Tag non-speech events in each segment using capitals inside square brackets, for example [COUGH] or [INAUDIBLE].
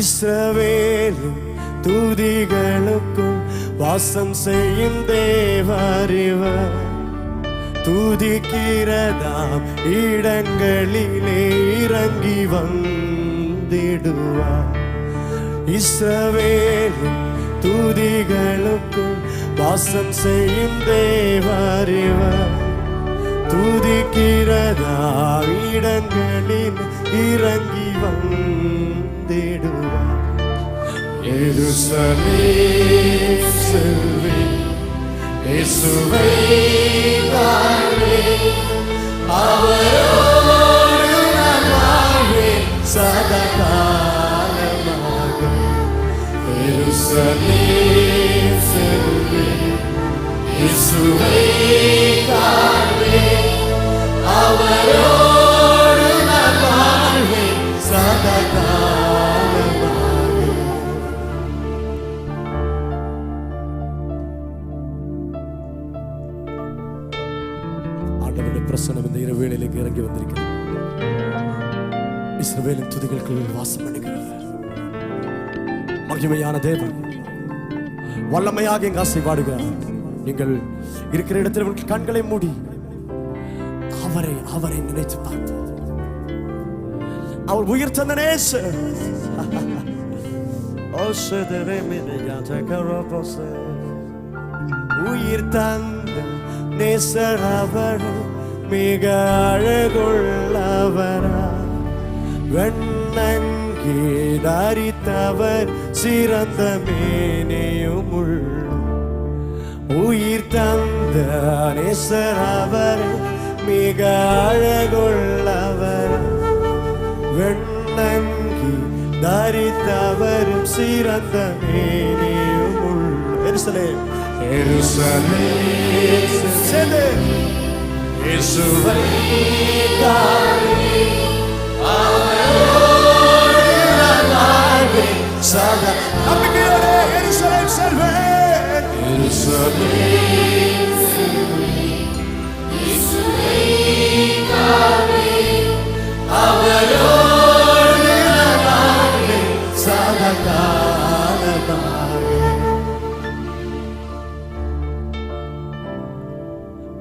இஸ்ரவேலும் துதிகளுக்குள் வாசம் செய்யும் தேவறிவர் துதிக்கிறதாம் இடங்களிலே இறங்கி வந்திடுவார். இஸ்ரவேலும் துதிகளுக்குள் வாசம் செய்யும் தேவறிவர் துதிக்கிறதா இடங்களில் இறங்கி வந்திடுவார் எருசலேம் செல்வி இயேசுவை காண்பேன். அவரோடு நான் வாழ்வேன் சதா காலமாக. எருசலேம் செல்வி இயேசுவை தேடி துதிகளுக்குள் வாசம் பண்ணுகிறது மகிமையான தேவன். வல்லமையாக எங்க ஆசை பாடுகிறார் நீங்கள் இருக்கிற இடத்தில் கண்களை மூடி அவரை அவரை நினைத்து பார்ப்போம் அவர் உயிர் தந்த நேசு [LAUGHS] உயிர் தந்த நேசர் அவரை. மிக அழகுள்ளவரா. வெண்ணங்கி தரித்தவர் சிறந்த மேனையும் உயிர் தந்த நேசர் அவர் மிக அழகுள்ளவர். வெண்ணங்கி தரித்தவரும் சிறந்த மேனியும் உள்ள எருசலேம். எருசலேம் சென்று இயேசுவை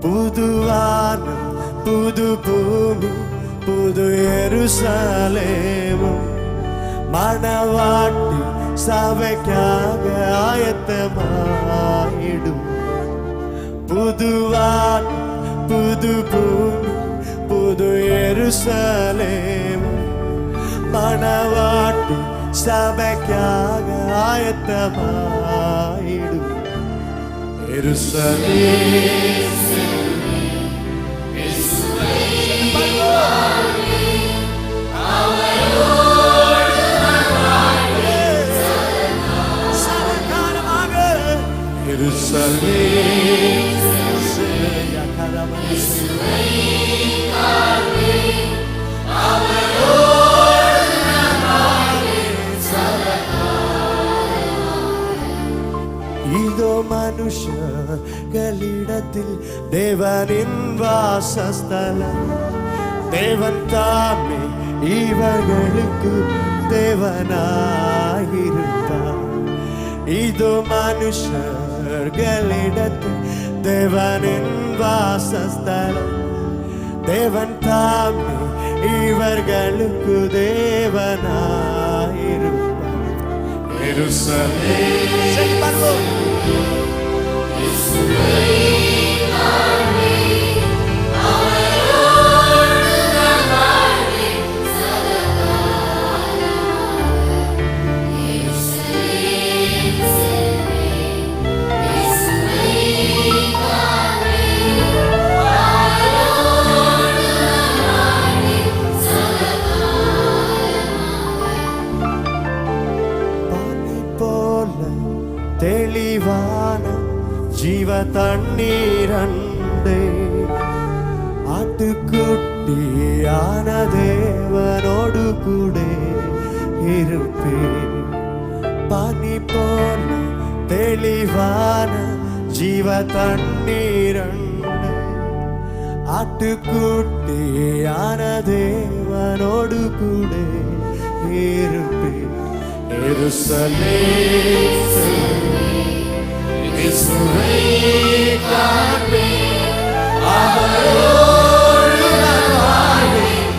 புதுவானம் புது பூமி புது எருசலேமும் மணவாட்டி சபைக்காக ஆயத்தமாயிடும். புதுவானம் புது பூமி புது எருசலேமும் மணவாட்டி சபைக்காக ஆயத்தமாயிடும். எருசலேம். மனுஷர்களிடத்தில் தேவனின் வாசஸ்தலம் தேவன் தாமே இவர்களுக்கு தேவனாயிருந்தார். இதோ மனுஷர்களிடத்தில் தேவனின் வாசஸ்தலம். தேவன் தாமே இவர்களுக்கு தேவனாயிருப்பார். செஞ்சு தண்ணீரண்டே. ஆட்டுக்குட்டியான தேவனோடு கூட இருப்பேன். பனி போன தெளிவான ஜீவ தண்ணீரண்டே. ஆட்டுக்குட்டியான தேவனோடு கூட இருப்பேன். எருசலே இயேசுவை காண்பேன். அவரோடு நான் வாழ்வேன்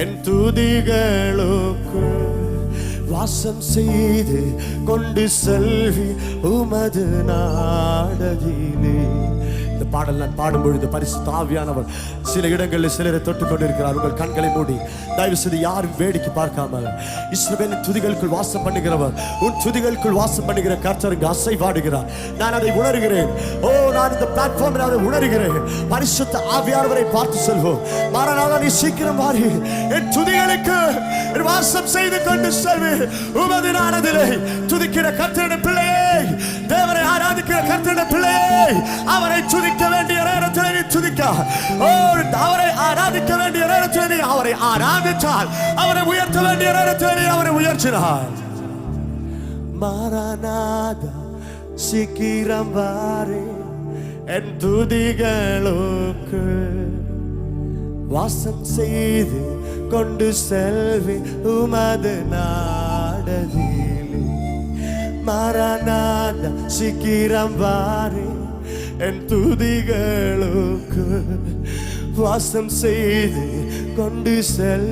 என் துதிகளுக்கு வாசம் செய்து கொண்டு செல்வி உமது நாடகிலே. பாடல் நான் பாடும் பொழுது பரிசு தாவியானவர் சில இடங்களில் சிலரை தொட்டு கொண்டிருக்கிறார். உங்கள் கண்களை மூடி தயவு செய்து யாரும் வேடிக்கை பார்க்காம இஸ்ரவேலின் துதிகளுக்குள் வாசம் பண்ணுகிறவர் உன் துதிகளுக்குள் வாசம் பண்ணுகிற கர்த்தருக்கு இங்கு அசைவாடுகிறார் நான் அதை உணர்கிறேன். ஓ நான் இந்த பிளாட்ஃபார்மில் அதை உணர்கிறேன். பரிசுத்த ஆவியானவரை பார்த்து செல்வோம். மாறனாக நீ சீக்கிரம் மாறி என் துதிகளுக்கு வாசம் செய்து கொண்டு செல்வேன் உமது நானதிலே துதிக்கிற கர்த்தரிட பிள்ளையே. தேவனை ஆராதிக்கிற கர்த்தரிட பிள்ளையே. அவரை துதிக்க வேண்டிய நேரத்தில் நீ துதிக்க. அவரை ஆராதிக்க வேண்டிய நேரத்தில் நீ அவரை ஆராதித்தால் அவரை உயர்த்த வேண்டிய நேரத்தில் நீ அவரை உயர்த்தினார் மாறானாதா சீக்கிரம் வாரே என் துதிகளுக்கு வாசம் செய்து கொண்டு செல்வி உமது நாடதிலே. மரணாத சீக்கிரம் வாரே என் துதிகளுக்கு வாசம் செய்து கொண்டு செல்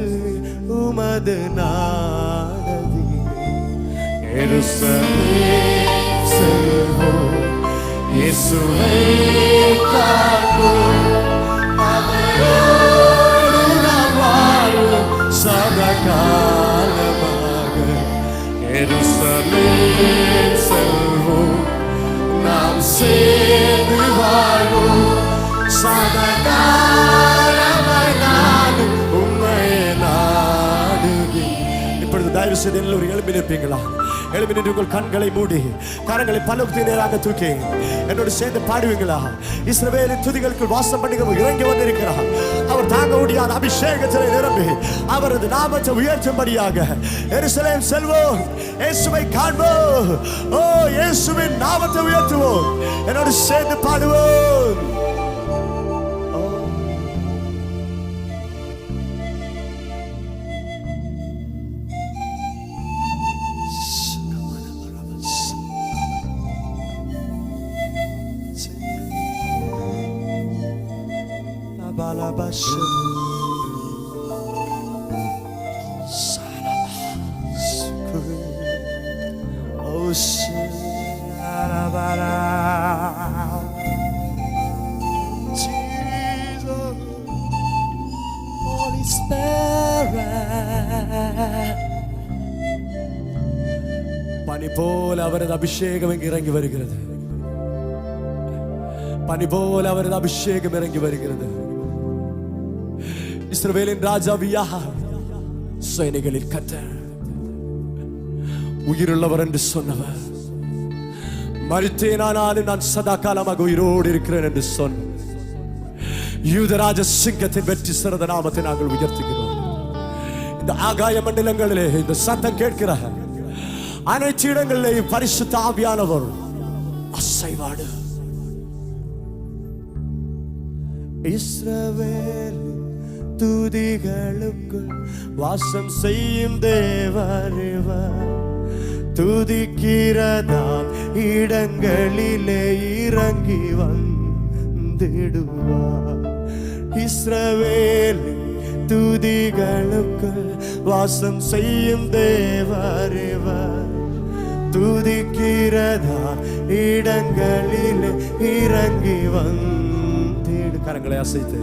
உமது நாடதி எருசலே இப்பொழுது ஒரு எழுப்பி நிற்பீங்களா எழுப்பி நின்று உங்கள் கண்களை மூடி கரங்களை பலவுக்கு நேராக தூக்கி என்னோடு சேர்ந்து பாடுவீங்களா? இஸ்ரவேலி துதிகளுக்குள் வாசம் பண்ணுகிறவர் இறங்கி வந்திருக்கிறார். அவர் தாங்க முடியாத அபிஷேகத்திலே நிரம்பி அவரது நாமத்தை உயர்த்தும்படியாக எருசலேம் செல்வோம் இயேசுவை காண்போம். ஓ இயேசுவின் நாமத்தை உயர்த்துவோம். என்னோடு சேர்ந்து பாடுவோம். Oh, Jesus, Holy Spirit. பனி போல அவரது அபிஷேகம் இங்கு இறங்கி வருகிறது பனி போல அவரது அபிஷேகம் இறங்கி வருகிறது இஸ்ரவேலின் ராஜாவியா சேனைகளில் கத்த உயிருள்ளவர் என்று சொன்னவர். மறித்தேனானாலும் நான் சதா காலமாக உயிரோடு இருக்கிறேன் என்று சொன்ன யூதராஜ சிங்கத்தின் வெற்றி சிறந்த நாமத்தை நாங்கள் உயர்த்துகிறோம். இந்த ஆகாய மண்டலங்களிலே இந்த சத்தம் கேட்கிற அனைத்து இடங்களிலேயும் பரிசு தாவியானவர் அசைவாடு. இஸ்ரவேல் துதிகளுக்குள் வாசம் செய்யும் தேவரிவர் துதிக்கிறதாம் இடங்களிலே இறங்கி வந்திடுவார். இஸ்ரவேல் துதிகளுக்குள் வாசம் செய்யும் தேவரிவர் துதிக்கிறதா இடங்களில் இறங்கி வந்திடு கரங்களை அசைத்து.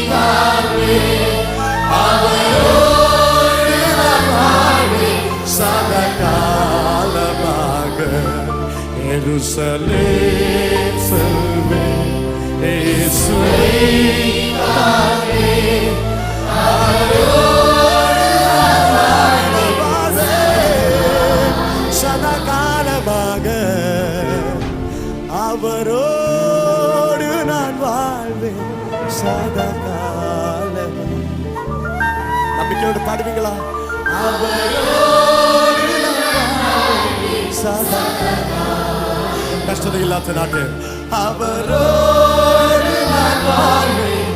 எருசலேம் செல்வேன் இயேசுவை சதகாலமாக அவரோடு நான் வாழ்வேன் சதகாலம் நம்பிக்கையோடு பாடுவீங்களா அவரோடு நான் இல்லாத நாட்டு. அவரோடு நான் வாழ்வேன்.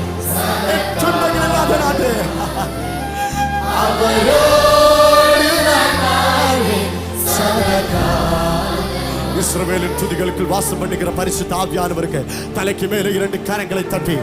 சதகாலம். இஸ்ரவேலின் வாசம் பண்ணுகிற பரிசுத்த ஆவியானவருக்கு தலைக்கு மேலே இரண்டு கரங்களை தட்டி.